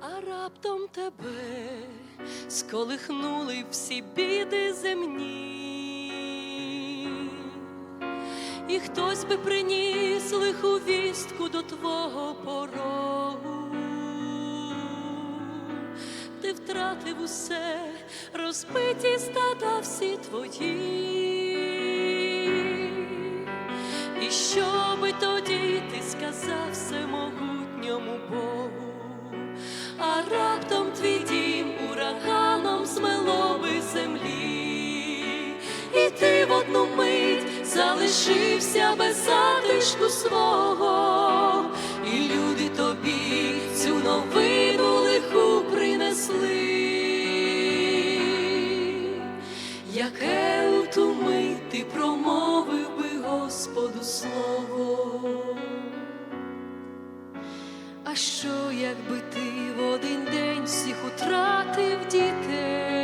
а раптом тебе сколихнули всі біди земні, і хтось би приніс лиху вістку до твого порогу. Ти втратив усе, розбиті стада всі твої. І що би тоді ти сказав всемогутньому Богу, одну мить залишився без затишку свого, і люди тобі цю новину лиху принесли, яке у ту мить ти промовив би Господу слово. А що, якби ти в один день всіх утратив дітей,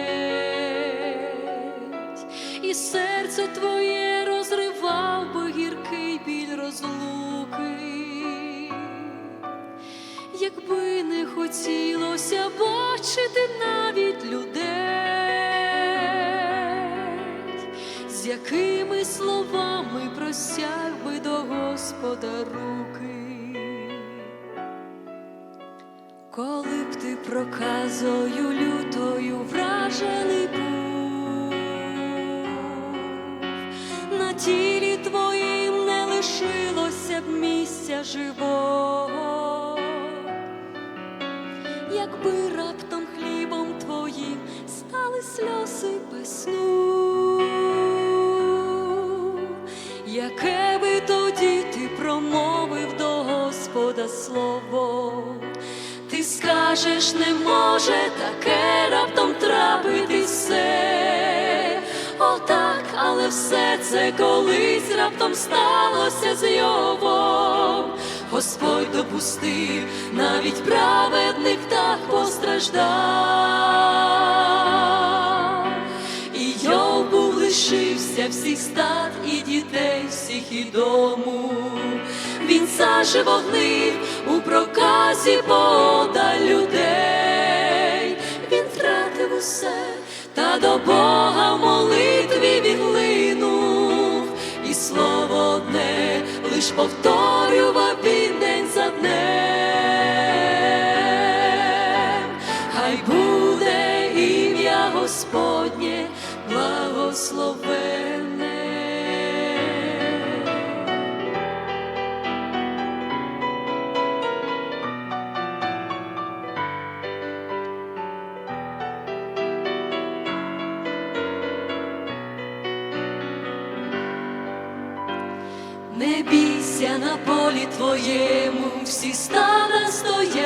серце твоє розривав би гіркий біль розлуки, якби не хотілося бачити навіть людей, з якими словами просяг би до Господа руки. Коли б ти проказою лютою вражений був, тілі твоїм не лишилося б місця живого, якби раптом хлібом твоїм стали сльози без сну, яке би тоді ти промовив до Господа слово. Ти скажеш, не може таке раптом трапити все. Отак, але все це колись раптом сталося з Йовом. Господь допустив, навіть праведник так постраждав. І Йов був лишився всіх стад і дітей, всіх і дому. Він зажив вогнив у проказі пода людей. Він втратив усе, та до Бога в молитві відлинув, і слово одне лиш повторював він день за днем. На полі твоєму, всі стада стоять,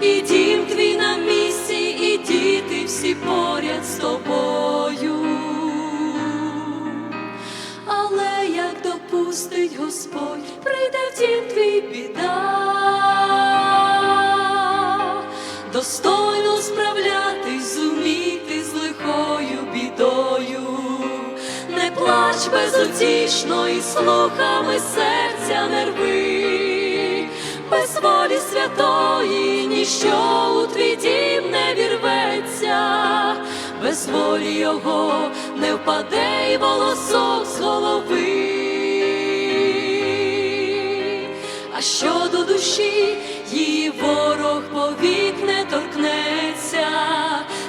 і дім твій на місці, і діти всі поряд з тобою. Але як допустить Господь, прийде в дім твій біда, достойно плач безутішно і слухами серця не рви, без волі святої ніщо у твій дім не вірветься, без волі його не впаде й волосок з голови. А щодо душі її ворог повік не торкнеться,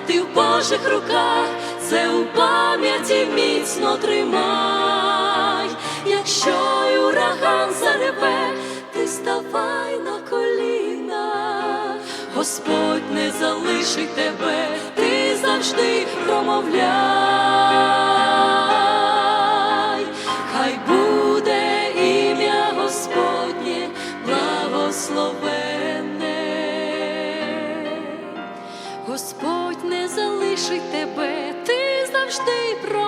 ти в Божих руках це у пам'яті міцно тримай, якщо ураган зареве, ти ставай на коліна, Господь не залишить тебе, ти завжди промовляй, хай буде ім'я Господнє благословенне. Господь не залишить тебе, aš taip radau.